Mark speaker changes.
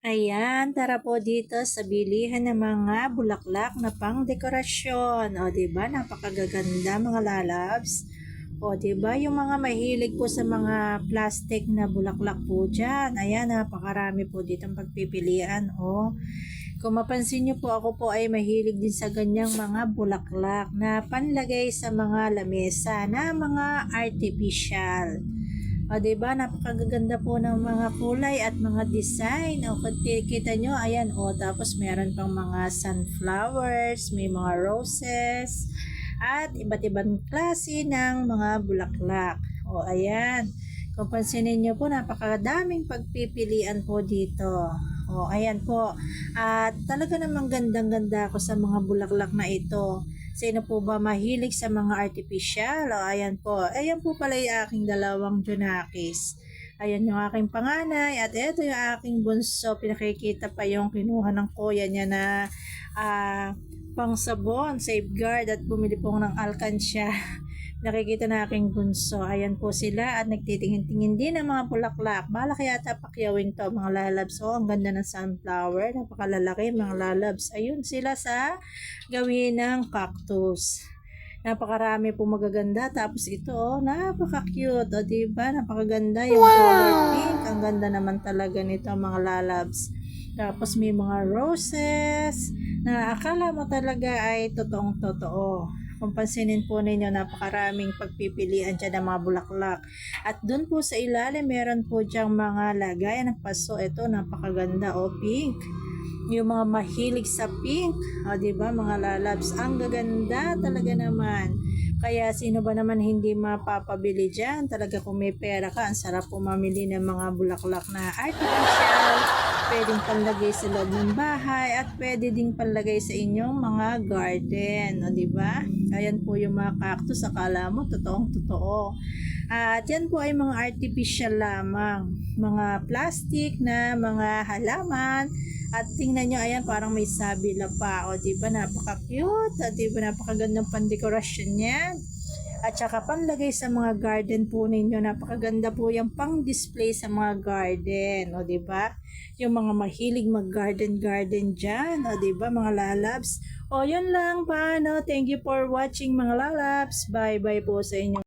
Speaker 1: Ayan, tara po dito sa bilihan ng mga bulaklak na pang dekorasyon. O, ba? Napakagaganda mga lalabs. O, ba? Yung mga mahilig po sa mga plastic na bulaklak po dyan. Ayan, napakarami po dito ang pagpipilian. O, kung mapansin nyo po, ako po ay mahilig din sa ganyang mga bulaklak na panlagay sa mga lamesa na mga artificial. O, diba? Napakaganda po ng mga kulay at mga design. O, kita nyo, ayan, o, tapos meron pang mga sunflowers, may mga roses, at iba't ibang klase ng mga bulaklak. O, ayan. Kung pansinin nyo po, napakadaming pagpipilian po dito. O, ayan po. At talaga namang gandang-ganda ako sa mga bulaklak na ito. Sino po ba mahilig sa mga artificial? O, ayan po. Ayan po pala yung aking dalawang Junakis. Ayan yung aking panganay at ito yung aking bunso. Pinakikita pa yung kinuha ng kuya niya na ah, pang sabon, safeguard at bumili po ng alkansya. Nakikita na aking bunso. Ayan po sila at nagtitingin-tingin din ng mga bulaklak. Bala kaya yata pakyawin to mga lalabs. Oh, ang ganda ng sunflower. Napakalalaki mga lalabs. Ayun sila sa gawin ng cactus. Napakarami po magaganda. Tapos ito, oh, napaka-cute. O, diba? Napakaganda yung color pink. Ang ganda naman talaga nito, mga lalabs. Tapos may mga roses na akala mo talaga ay totoong totoo. Kung pansinin po ninyo, napakaraming pagpipilian dyan ng mga bulaklak. At dun po sa ilalim, meron po diyang mga lagayan ng paso. Ito, napakaganda. O, pink yung mga mahilig sa pink, o di ba mga lalabs, ang gaganda talaga naman. Kaya sino ba naman hindi mapapabili dyan? Talaga kung may pera ka, ang sarap po mamili ng mga bulaklak na artificial, pwedeng panlagay sa loob ng bahay, at pwede ding panlagay sa inyong mga garden, o di ba? Ayan po yung mga cactus, akala mo, totoong totoo. At yan po ay mga artificial lamang, mga plastic na mga halaman, at tingnan nyo, ayan, parang may sabila pa. O, di ba, napaka-cute. O, di ba, napakagandang pandekorasyon niya. At saka panlagay sa mga garden po ninyo. Napakaganda po yung pang-display sa mga garden. O, di ba? Yung mga mahilig mag-garden-garden dyan. O, ba, mga lalabs? O, yun lang pa, no? Thank you for watching, mga lalabs. Bye-bye po sa inyo.